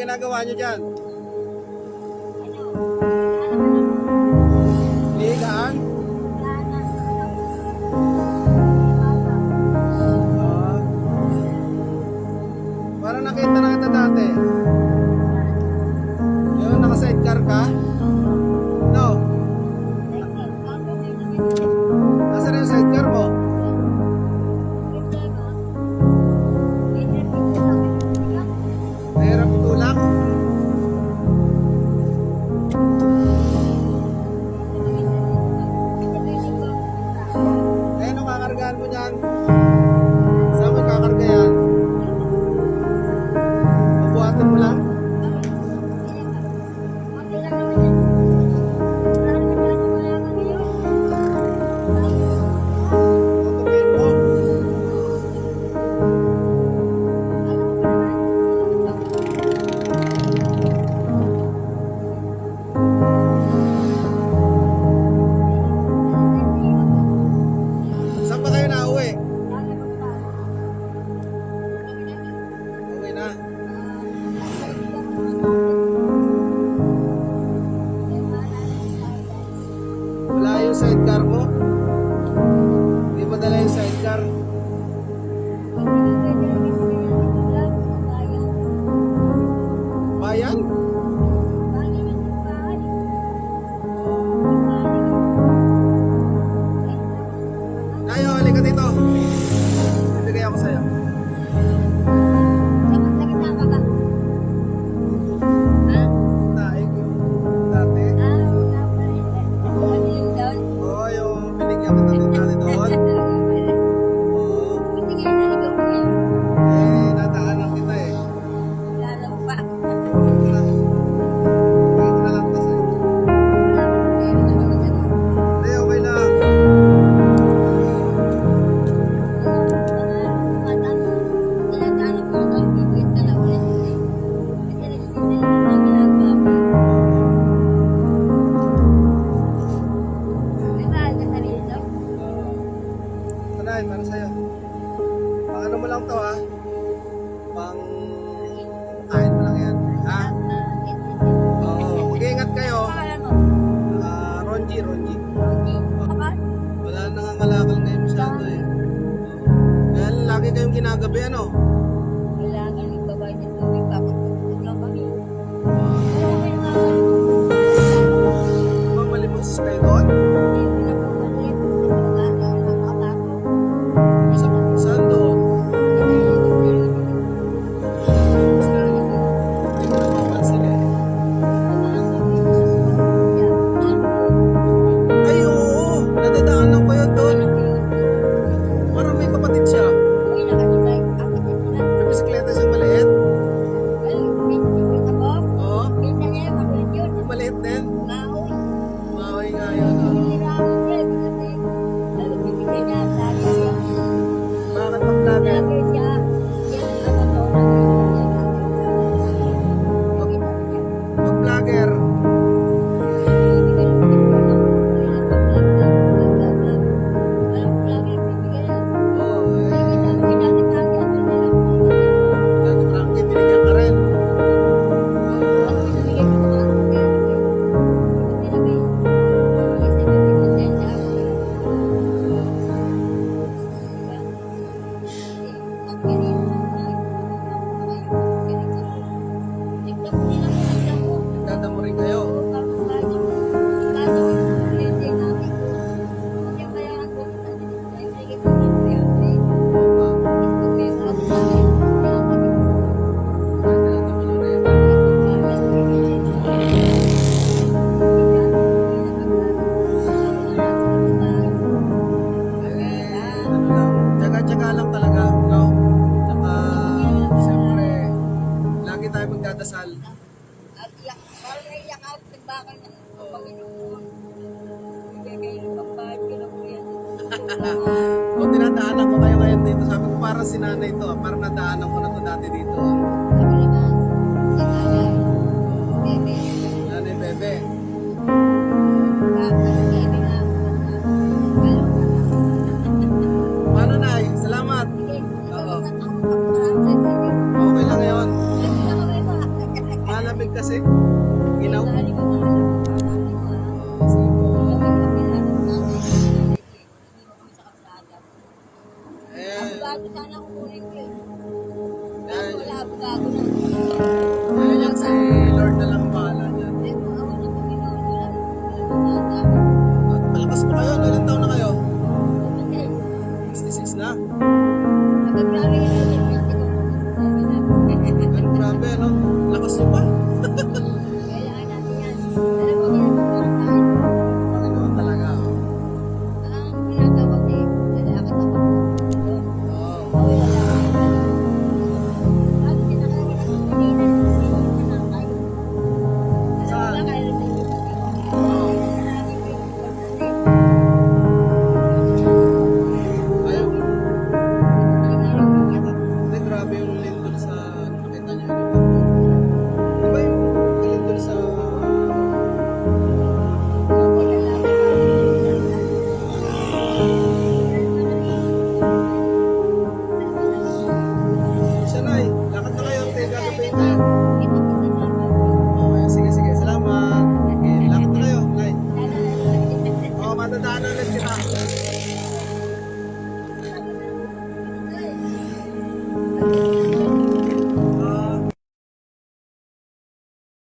ginagawa nyo dyan? Ligaan? Uh, ah. para nakita na kita dati. Yung naka-sidecar ka? No. No. Nay, para sa'yo. Paano mo lang to, ha? Pang... Kain mo lang yan. Ha? Oo, oh, mag-iingat kayo. Uh, Ronji, Ronji. Wala nangangalakal ngayon masyado eh. Dahil lagi kayong ginagabi, ano? na kung dinadaanan ko kayo ngayon dito, sabi ko parang sinanay to, ah. parang nadaanan ko na to dati dito. Ah.